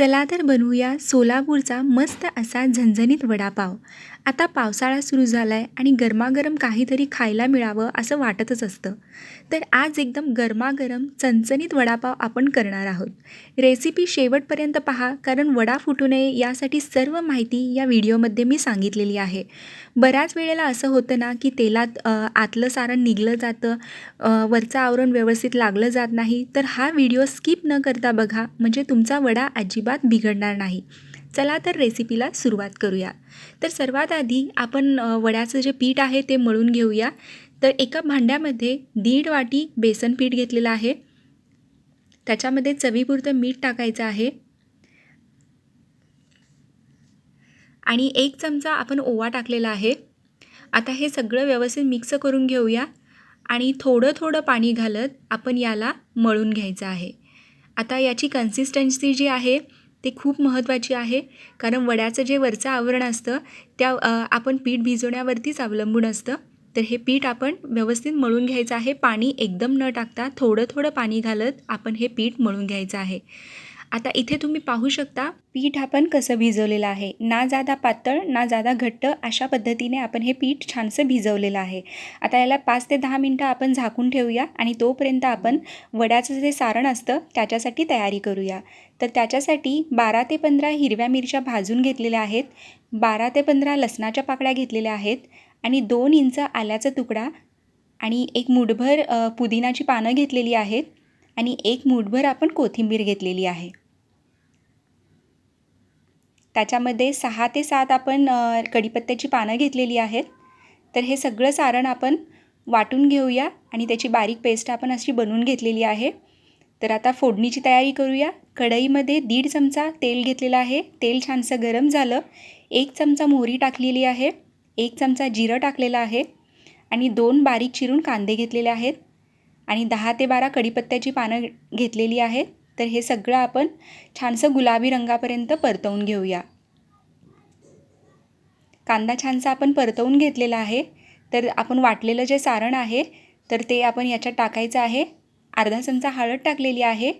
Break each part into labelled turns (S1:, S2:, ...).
S1: चला तर बनवूया सोलापूरचा मस्त असा झणझणीत वडापाव. आता पावसाळा सुरू झाला आहे आणि गरमागरम काहीतरी खायला मिळावं असं वाटतच असतं. तर आज एकदम गरमागरम चणचणीत वडापाव आपण करणार आहोत. रेसिपी शेवटपर्यंत पहा कारण वडा फुटू नये यासाठी सर्व माहिती या व्हिडिओमध्ये मी सांगितलेली आहे. बऱ्याच वेळेला असं होतं ना की तेलात आतलं सारण निघलं जातं वरचं आवरण व्यवस्थित लागलं जात नाही. तर हा व्हिडिओ स्किप न करता बघा म्हणजे तुमचा वडा अजिबात बिघडणार नाही. चला तर रेसिपीला सुरुवात करूया. तर सर्वात आधी आपण वड्याचं जे पीठ आहे ते मळून घेऊया. तर एका भांड्यामध्ये दीड वाटी बेसन पीठ घेतलेलं आहे. त्याच्यामध्ये चवीपुरतं मीठ टाकायचं आहे. आणि एक चमचा आपण ओवा टाकलेला आहे. आता हे सगळं व्यवस्थित मिक्स करून घेऊया. आणि थोडं थोडं पाणी घालत आपण याला मळून घ्यायचं आहे. आता याची कन्सिस्टन्सी जी आहे ते खूप महत्त्वाची आहे. कारण वड्याचं जे वरचं आवरण असतं त्या आपण पीठ भिजवण्यावरतीच अवलंबून असतं. तर हे पीठ आपण व्यवस्थित मळून घ्यायचं आहे. पाणी एकदम न टाकता थोडं थोडं पाणी घालत आपण हे पीठ मळून घ्यायचं आहे. आता इथे तुम्ही पाहू शकता पीठ आपण कसं भिजवलेलं आहे. ना जादा पातळ ना जादा घट्ट अशा पद्धतीने आपण हे पीठ छानसं भिजवलेलं आहे. आता याला पाच ते दहा मिनटं आपण झाकून ठेवूया आणि तोपर्यंत आपण वड्याचं जे सारण असतं त्याच्यासाठी तयारी करूया. तर त्याच्यासाठी बारा ते पंधरा हिरव्या मिरच्या भाजून घेतलेल्या आहेत बारा ते पंधरा लसणाच्या पाकळ्या घेतलेल्या आहेत आणि दोन इंच आल्याचा तुकडा आणि एक मुठभर पुदिनाची पानं घेतलेली आहेत आणि एक मुठभर आपण कोथिंबीर घेतलेली आहे. त्याच्यामध्ये सहा ते सात आपण कढीपत्त्याची पानं घेतलेली आहेत. तर हे सगळं सारण आपण वाटून घेऊया आणि त्याची बारीक पेस्ट आपण अशी बनवून घेतलेली आहे. तर आता फोडणीची तयारी करूया. कढईमध्ये दीड चमचा तेल घेतलेलं आहे. तेल छानसं गरम झालं. एक चमचा मोहरी टाकलेली आहे. एक चमचा जिरं टाकलेलं आहे. आणि दोन बारीक चिरून कांदे घेतलेले आहेत. आणि दहा ते बारा कढीपत्त्याची पानं घेतलेली आहेत. तर हे सगळं आपण छानसं गुलाबी रंगापर्यंत परतवून घेऊया. कांदा छानसा आपण परतवून घेतलेला आहे. तर आपण वाटलेलं जे सारण आहे तर ते आपण याच्यात टाकायचं आहे. अर्धा चमचा हळद टाकलेली आहे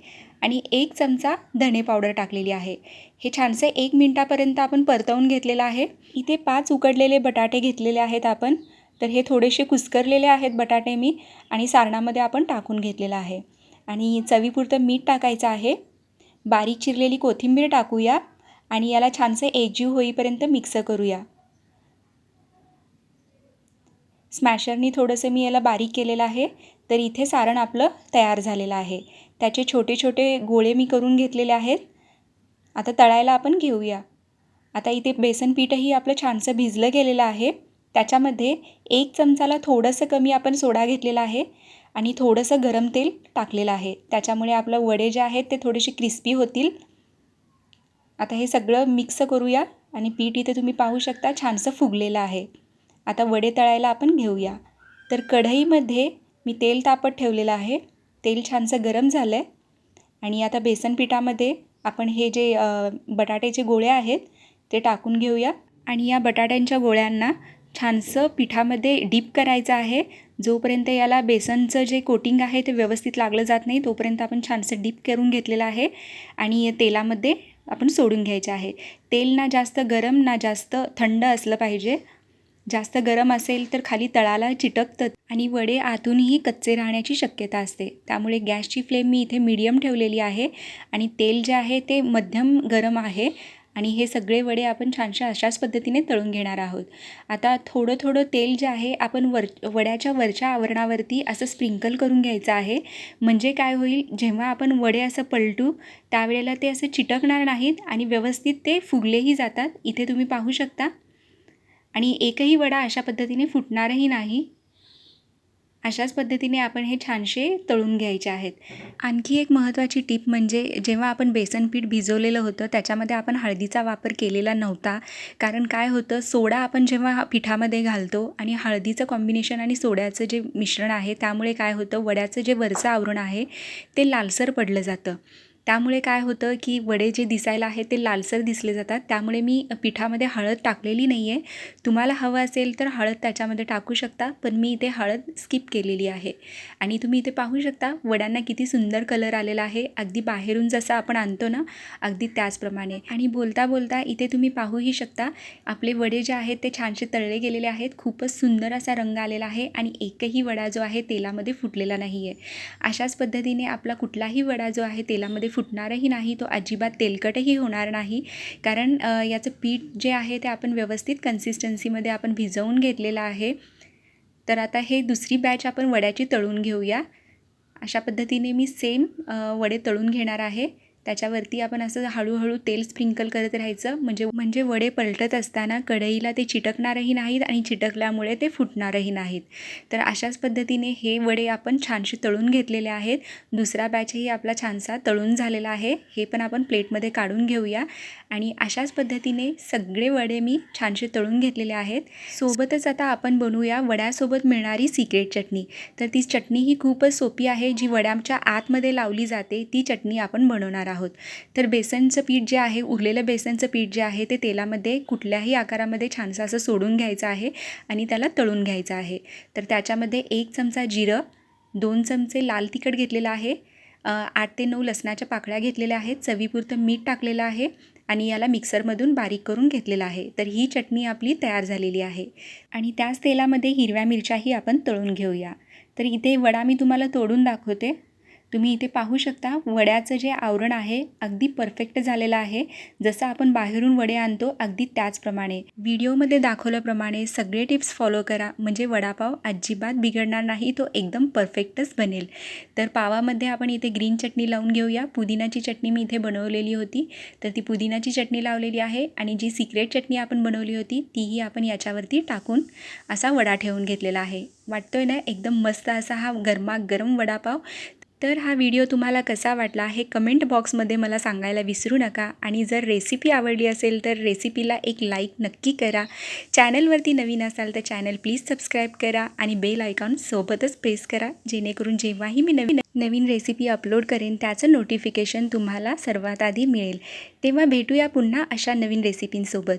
S1: आणि एक चमचा धणे पावडर टाकलेली आहे. हे छानसे एक मिनटापर्यंत आपण परतवून घेतलेलं आहे. इथे पाच उकडलेले बटाटे घेतलेले आहेत आपण. तर हे थोडेसे कुस्करलेले आहेत बटाटे मी आणि सारणामध्ये आपण टाकून घेतलेलं आहे. आणि चवीपुरतं मीठ टाकायचं आहे. बारीक चिरलेली कोथिंबीर टाकूया आणि याला छानसे एकजीव होईपर्यंत मिक्स करूया. स्मॅशरनी थोडंसं मी याला बारीक केलेलं आहे तर इथे सारण आपलं तयार झालेलं आहे. त्याचे छोटे छोटे गोळे मी करून घेतलेले आहेत. आता तळायला आपण घेऊया. आता इथे बेसन पीठही आपलं छानसं भिजलं गेलेलं आहे. त्याच्यामध्ये एक चमचाला थोडंसं कमी आपण सोडा घेतलेला आहे. आणि थोडंसं गरम तेल टाकलेलं आहे. त्याच्यामुळे आपलं वडे जे आहेत ते थोडेसे क्रिस्पी होतील. आता हे सगळं मिक्स करूया आणि पीठ इथे तुम्ही पाहू शकता छानसं फुगलेलं आहे. आता वडे तळायला आपण घेऊया. तर कढईमध्ये मी तेल तापत ठेवलेलं आहे. तेल छानसं गरम झालं आहे आणि आता बेसन पिठामध्ये आपण हे जे बटाट्याचे गोळे आहेत ते टाकून घेऊया. आणि या बटाट्यांच्या गोळ्यांना छानसं पिठामध्ये डीप करायचं आहे. जोपर्यंत याला बेसनचं जे कोटिंग आहे ते व्यवस्थित लागलं जात नाही तोपर्यंत आपण छानसं डीप करून घेतलेलं आहे आणि या तेलामध्ये आपण सोडून घ्यायचे आहे. तेल ना जास्त गरम ना जास्त थंड असलं पाहिजे. जास्त गरम असेल तर खाली तळाला चिटकतं आणि वडे आतूनही कच्चे राहण्याची शक्यता असते. त्यामुळे गॅसची फ्लेम मी इथे मीडियम ठेवलेली आहे आणि तेल जे आहे ते मध्यम गरम आहे. आणि हे सगळे वडे आपण छानशा अशाच पद्धतीने तळून घेणार आहोत. आता थोडं थोडं तेल जे आहे आपण वर वड्याच्या वरच्या आवरणावरती असं स्प्रिंकल करून घ्यायचं आहे. म्हणजे काय होईल जेव्हा आपण वडे असं पलटू त्यावेळेला ते असं चिटकणार नाहीत आणि व्यवस्थित ते फुगलेही जातात. इथे तुम्ही पाहू शकता. आणि एकही वडा अशा पद्धतीने फुटणारही नाही. अशाच पद्धतीने आपण हे छानसे तळून घ्यायचे आहेत. आणखी एक महत्त्वाची टीप म्हणजे जेव्हा आपण बेसन पीठ भिजवलेलं होतं त्याच्यामध्ये आपण हळदीचा वापर केलेला नव्हता. कारण काय होतं सोडा आपण जेव्हा पिठामध्ये घालतो आणि हळदीचं कॉम्बिनेशन आणि सोड्याचं जे मिश्रण आहे त्यामुळे काय होतं वड्याचं जे वरचं आवरण आहे ते लालसर पडलं जातं. त्यामुळे काय होतं की वडे जे दिसायला आहे ते लालसर दिसले जातात. त्यामुळे मी पिठामध्ये हळद टाकलेली नाही आहे तुम्हाला हवं असेल तर हळद त्याच्यामध्ये टाकू शकता पण मी इथे हळद स्किप केलेली आहे. आणि तुम्ही इथे पाहू शकता वड्यांना किती सुंदर कलर आलेला आहे. अगदी बाहेरून जसं आपण आणतो ना अगदी त्याचप्रमाणे. आणि बोलता बोलता इथे तुम्ही पाहूही शकता आपले वडे जे आहेत ते छानसे तळले गेलेले आहेत. खूपच सुंदर असा रंग आलेला आहे आणि एकही वडा जो आहे तेलामध्ये फुटलेला नाही आहे अशाच पद्धतीने आपला कुठलाही वडा जो आहे तेलामध्ये फुट फुटणारही नाही तो अजिबात तेलकटही होणार नाही. कारण याचं पीठ जे आहे ते आपण व्यवस्थित कन्सिस्टन्सीमध्ये आपण भिजवून घेतलेलं आहे. तर आता हे दुसरी बॅच आपण वड्याची तळून घेऊया. अशा पद्धतीने मी सेम वडे तळून घेणार आहे. त्याच्यावरती आपण असं हळूहळू तेल स्प्रिंकल करत राहायचं. म्हणजे म्हणजे वडे पलटत असताना कढईला ते चिटकणारही नाहीत आणि चिटकल्यामुळे ते फुटणारही नाहीत. तर अशाच पद्धतीने हे वडे आपण छानसे तळून घेतलेले आहेत. दुसरा बॅचही आपला छानसा तळून झालेला आहे. हे पण आपण प्लेटमध्ये काढून घेऊया. आणि अशाच पद्धतीने सगळे वडे मी छानसे तळून घेतलेले आहेत. सोबतच आता आपण बनवूया वड्यासोबत मिळणारी सिक्रेट चटणी. तर ती चटणी ही खूपच सोपी आहे. जी वड्याच्या आतमध्ये लावली जाते ती चटणी आपण बनवणार आहोत. तर बेसनचं पीठ जे आहे उरलेलं बेसनचं पीठ जे आहे ते तेलामध्ये कुठल्याही आकारामध्ये छानसं असं सोडून घ्यायचं आहे आणि त्याला तळून घ्यायचं आहे. तर त्याच्यामध्ये एक चमचा जिरं दोन चमचे लाल तिखट घेतलेलं आहे आठ ते नऊ लसणाच्या पाकळ्या घेतलेल्या आहेत चवीपुरतं मीठ टाकलेलं आहे आणि याला मिक्सरमधून बारीक करून घेतलेलं आहे. तर ही चटणी आपली तयार झालेली आहे. आणि त्याच तेलामध्ये हिरव्या मिरच्याही आपण तळून घेऊया. तर इथे वडा मी तुम्हाला तोडून दाखवते. तुम्ही इथे पाहू शकता वड्याचं जे आवरण आहे अगदी परफेक्ट झालेलं आहे. जसं आपण बाहेरून वडे आणतो अगदी त्याचप्रमाणे. व्हिडिओमध्ये दाखवल्याप्रमाणे सगळे टिप्स फॉलो करा. म्हणजे वडापाव अजिबात बिघडणार नाही तो एकदम परफेक्टच बनेल. तर पावामध्ये आपण इथे ग्रीन चटणी लावून घेऊया. पुदिनाची चटणी मी इथे बनवलेली होती. तर ती पुदिनाची चटणी लावलेली आहे आणि जी सिक्रेट चटणी आपण बनवली होती तीही आपण याच्यावरती टाकून असा वडा ठेवून घेतलेला आहे. वाटतोय ना एकदम मस्त असा हा गरमागरम वडापाव. तर हा व्हिडिओ तुम्हाला कसा वाटला हे कमेंट बॉक्समध्ये मला सांगायला विसरू नका. आणि जर रेसिपी आवडली असेल तर रेसिपीला एक लाईक नक्की करा. चॅनलवरती नवीन असाल तर चॅनल प्लीज सबस्क्राईब करा आणि बेल आयकॉन सोबतच प्रेस करा. जेणेकरून जेव्हाही मी नवीन नवीन रेसिपी अपलोड करेन त्याचं नोटिफिकेशन तुम्हाला सर्वात आधी मिळेल. तेव्हा भेटूया पुन्हा अशा नवीन रेसिपींसोबत.